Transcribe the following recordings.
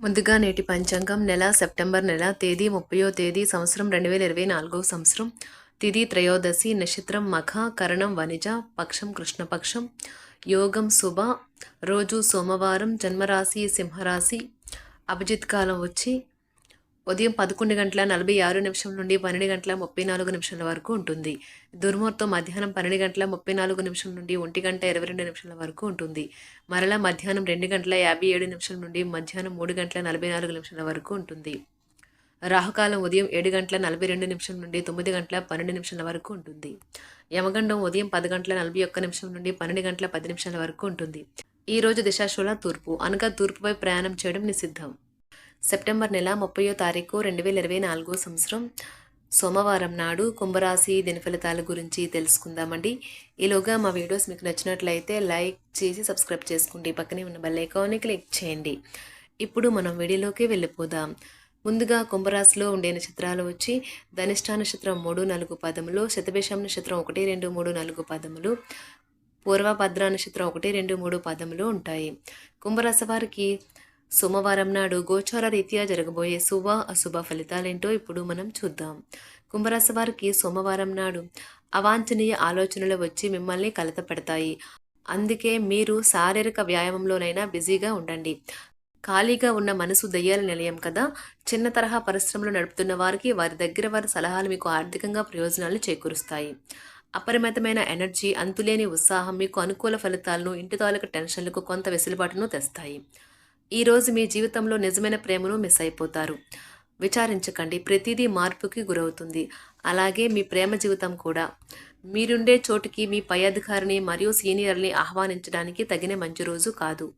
ముందుగా నేటి పంచాంగం నెల సెప్టెంబర్ నెల తేదీ ముప్పయో తేదీ సంవత్సరం రెండు వేల ఇరవై నాలుగో సంవత్సరం. తిథి త్రయోదశి నక్షత్రం మఖ కరణం వనిజ పక్షం కృష్ణపక్షం. యోగం శుభ. రోజు సోమవారం జన్మరాశి సింహరాశి. అభిజిత్ కాలం వచ్చి ఉదయం పదకొండు గంటల నలభై ఆరు నిమిషం నుండి పన్నెండు గంటల ముప్పై నాలుగు నిమిషాల వరకు ఉంటుంది. దుర్ముహూర్తం మధ్యాహ్నం పన్నెండు గంటల ముప్పై నాలుగు నిమిషం నుండి ఒంటి గంట ఇరవై రెండు నిమిషాల వరకు ఉంటుంది. మరలా మధ్యాహ్నం రెండు గంటల యాభై ఏడు నిమిషం నుండి మధ్యాహ్నం మూడు గంటల నలభై నాలుగు నిమిషాల వరకు ఉంటుంది. రాహుకాలం ఉదయం ఏడు గంటల నలభై రెండు నిమిషం నుండి తొమ్మిది గంటల పన్నెండు నిమిషాల వరకు ఉంటుంది. యమగండం ఉదయం పది గంటల నలభై ఒక్క నిమిషం నుండి పన్నెండు గంటల పది నిమిషాల వరకు ఉంటుంది. ఈ రోజు దిశాశూల తూర్పు అనగా తూర్పుపై ప్రయాణం చేయడం నిషిద్ధం. సెప్టెంబర్ నెల ముప్పయో తారీఖు రెండు వేల ఇరవై నాలుగో సంవత్సరం సోమవారం నాడు కుంభరాశి దినఫలితాల గురించి తెలుసుకుందామండి. ఈలోగా మా వీడియోస్ మీకు నచ్చినట్లయితే లైక్ చేసి సబ్స్క్రైబ్ చేసుకోండి. పక్కనే ఉన్న బెల్ ఐకాన్ని క్లిక్ చేయండి. ఇప్పుడు మనం వీడియోలోకి వెళ్ళిపోదాం. ముందుగా కుంభరాశిలో ఉండే నక్షత్రాలు వచ్చి ధనిష్ఠా నక్షత్రం మూడు నాలుగు పదములు శతభిషం నక్షత్రం ఒకటి రెండు మూడు నాలుగు పదములు పూర్వభద్ర నక్షత్రం ఒకటి రెండు మూడు పదములు ఉంటాయి. కుంభరాశి వారికి సోమవారం నాడు గోచార రీత్యా జరగబోయే శుభ అశుభ ఫలితాలేంటో ఇప్పుడు మనం చూద్దాం. కుంభరాశి వారికి సోమవారం నాడు అవాంఛనీయ ఆలోచనలు వచ్చి మిమ్మల్ని కలత పెడతాయి. అందుకే మీరు శారీరక వ్యాయామంలోనైనా బిజీగా ఉండండి. ఖాళీగా ఉన్న మనసు దయ్యాల నిలయం కదా? చిన్న తరహా పరిశ్రమలు నడుపుతున్న వారికి వారి దగ్గర వారి సలహాలు మీకు ఆర్థికంగా ప్రయోజనాలు చేకూరుస్తాయి. అపరిమితమైన ఎనర్జీ అంతులేని ఉత్సాహం మీకు అనుకూల ఫలితాలను ఇంటి తాలూకు టెన్షన్లకు కొంత వెసులుబాటును తెస్తాయి. ఈరోజు మీ జీవితంలో నిజమైన ప్రేమను మిస్ అయిపోతారు. విచారించకండి. ప్రతిదీ మార్పుకి గురవుతుంది. అలాగే మీ ప్రేమ జీవితం కూడా. మీరుండే చోటుకి మీ పై అధికారిని మరియు సీనియర్ని ఆహ్వానించడానికి తగిన మంచి రోజు కాదు.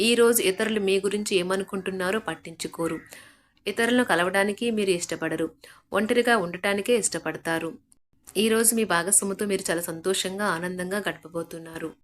ఈ రోజు ఇతరులు మీ గురించి ఏమనుకుంటున్నారో పట్టించుకోరు. ఇతరులను కలవడానికి మీరు ఇష్టపడరు. ఒంటరిగా ఉండటానికే ఇష్టపడతారు. ఈరోజు మీ భాగస్వామితో మీరు చాలా సంతోషంగా ఆనందంగా గడపబోతున్నారు.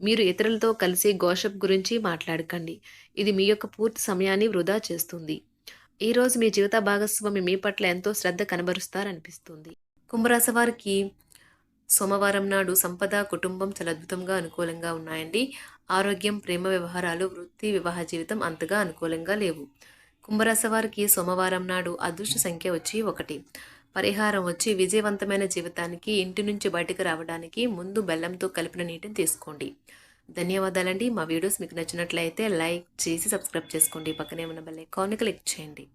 మీరు ఇతరులతో కలిసి గోషప్ గురించి మాట్లాడకండి. ఇది మీ యొక్క పూర్తి సమయాన్ని వృధా చేస్తుంది. ఈరోజు మీ జీవిత భాగస్వామి మీ పట్ల ఎంతో శ్రద్ధ కనబరుస్తారనిపిస్తుంది. కుంభరాశి వారికి సోమవారం నాడు సంపద కుటుంబం చాలా అద్భుతంగా అనుకూలంగా ఉన్నాయండి. ఆరోగ్యం ప్రేమ వ్యవహారాలు వృత్తి వివాహ జీవితం అంతగా అనుకూలంగా లేవు. కుంభరాశి వారికి సోమవారం నాడు అదృష్ట సంఖ్య వచ్చి ఒకటి. పరిహారం వచ్చి విజయవంతమైన జీవితానికి ఇంటి నుంచి బయటకు రావడానికి ముందు బెల్లంతో కలిపిన నీటిని తీసుకోండి. ధన్యవాదాలండి. మా వీడియోస్ మీకు నచ్చినట్లయితే లైక్ చేసి సబ్స్క్రైబ్ చేసుకోండి. పక్కనే ఉన్న బెల్ ఐకాన్ని క్లిక్ చేయండి.